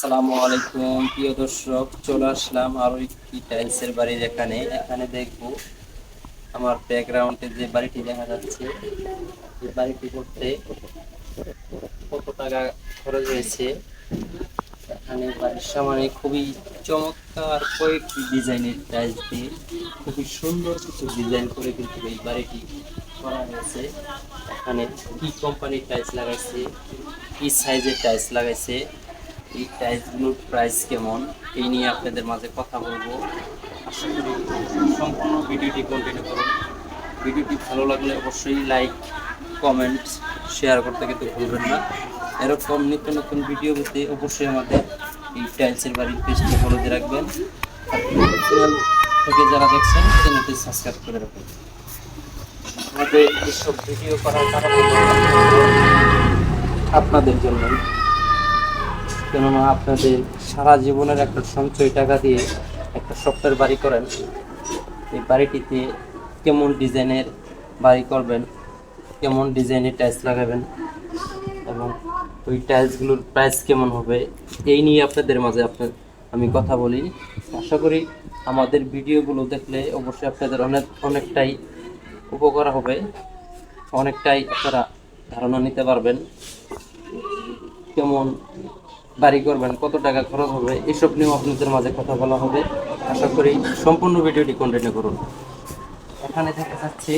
আসসালামু আলাইকুম, প্রিয় দর্শক, চলে আসলাম আরও একটি টাইলসের বাড়ির এখানে এখানে দেখব আমার ব্যাকগ্রাউন্ডে যে বাড়িটি দেখা যাচ্ছে, এই বাড়িটি করতে কত টাকা খরচ হয়েছে। এখানে বাড়ির সামনে খুবই চমৎকার কয়েকটি ডিজাইনের টাইলস দিয়ে খুবই সুন্দর কিছু ডিজাইন করে কিন্তু এই বাড়িটি করা হয়েছে। এখানে কি কোম্পানির টাইলস লাগাইছে, কি সাইজের টাইলস লাগাইছে এই টাইলসগুলোর প্রাইস কেমন? এই নিয়ে আপনাদের মাঝে কথা বলব। আশা সম্পূর্ণ ভিডিওটি কন্টিনিউ করুন। ভিডিওটি ভালো লাগলে অবশ্যই লাইক কমেন্ট শেয়ার করতে কিন্তু ভুলবেন না। এরকম নিত্য নতুন ভিডিও পেতে অবশ্যই আমাদের এই টাইলসের বাড়ির পেজটি ফলো দিয়ে রাখবেন। চ্যানেল থেকে যারা দেখছেন চ্যানেলটি সাবস্ক্রাইব করে রাখবেন আমাদের এসব ভিডিও করার কারণ আপনাদের জন্য কেননা আপনাদের সারা জীবনের একটা সঞ্চয় টাকা দিয়ে একটা সপ্তাহের বাড়ি করেন। এই বাড়িটিতে কেমন ডিজাইনের বাড়ি করবেন, কেমন ডিজাইনের টাইলস লাগাবেন এবং ওই টাইলসগুলোর প্রাইস কেমন হবে, এই নিয়ে আপনাদের মাঝে আপনার আমি কথা বলি। আশা করি আমাদের ভিডিওগুলো দেখলে অবশ্যই আপনাদের অনেক, অনেকটাই উপকার হবে, অনেকটাই আপনারা ধারণা নিতে পারবেন। কেমন বাড়ি করবেন, কত টাকা খরচ হবে, এসব নিয়েও আপনাদের মাঝে কথা বলা হবে। আশা করি সম্পূর্ণ ভিডিওটি কন্টিনিউ করুন। এখানে দেখা যাচ্ছে,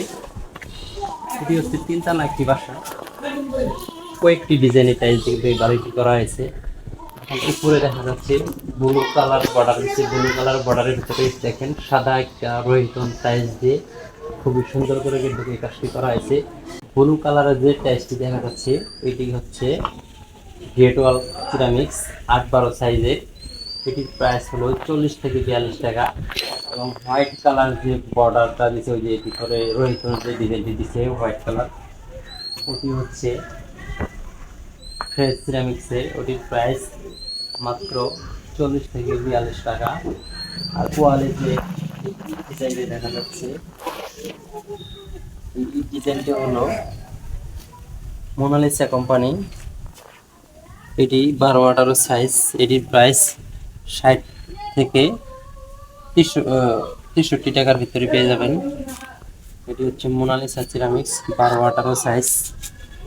এটি হচ্ছে তিনতলা একটি বাসা। কয়েকটি ডিজাইনের টাইলস দিয়ে বাড়িটি করা হয়েছে। উপরে দেখা যাচ্ছে, ব্লু কালার বর্ডার হচ্ছে ব্লু কালার বর্ডারের ভিতরে দেখেন, সাদা একটা রহিতন টাইলস দিয়ে খুবই সুন্দর করে কিন্তু এই কাজটি করা হয়েছে। ব্লু কালারের যে টাইলসটি দেখা যাচ্ছে, এটি হচ্ছে গেট ওয়াল সিরামিক্স আট বারো সাইজের এটির প্রাইস হলো চল্লিশ থেকে বিয়াল্লিশ টাকা। এবং হোয়াইট কালার যে বর্ডারটা দিছে, ওই যে এটি করে রহিত যে ডিজাইনটি দিছে হোয়াইট কালার ওটি হচ্ছে ফ্রেশ সিরামিক্সের ওটির প্রাইস মাত্র চল্লিশ থেকে বিয়াল্লিশ টাকা। আর ওয়ালে যে ডিজাইনটি দেখা যাচ্ছে, এই ডিজাইনটি হলো মোনালিসা কোম্পানি এটি বারো আঠারো সাইজ এটির প্রাইস ষাট থেকে তেষট্টি টাকার ভিতরে পেয়ে যাবেন। এটি হচ্ছে মোনালিসা সিরামিক্স বারো আঠারো সাইজ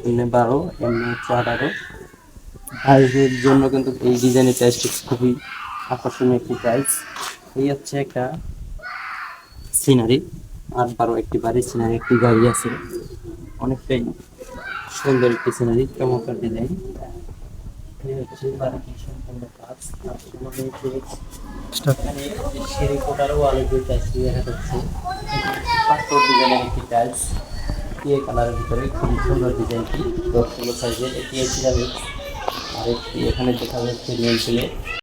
এমনি বারো, এমনি হচ্ছে আঠারো। ভাইদের জন্য কিন্তু এই ডিজাইনের টাইসটি খুবই আকর্ষণীয় একটি টাইলস এই হচ্ছে একটা সিনারি আর বারো একটি বাড়ির সিনারি একটি গাড়ি আছে। অনেকটাই সুন্দর একটি সিনারি চমৎকার ডিজাইন হচ্ছে বাড়িটি সম্পূর্ণ কাজ যে এখানে সিঁড়ি দেখা যাচ্ছে। পাথর ডিজাইনের একটি টাইলস কালারের ভিতরে খুবই সুন্দর ডিজাইনটি দশ ষোলো সাইজের এটি আর একটি এখানে দেখা যাচ্ছে নীল প্লেট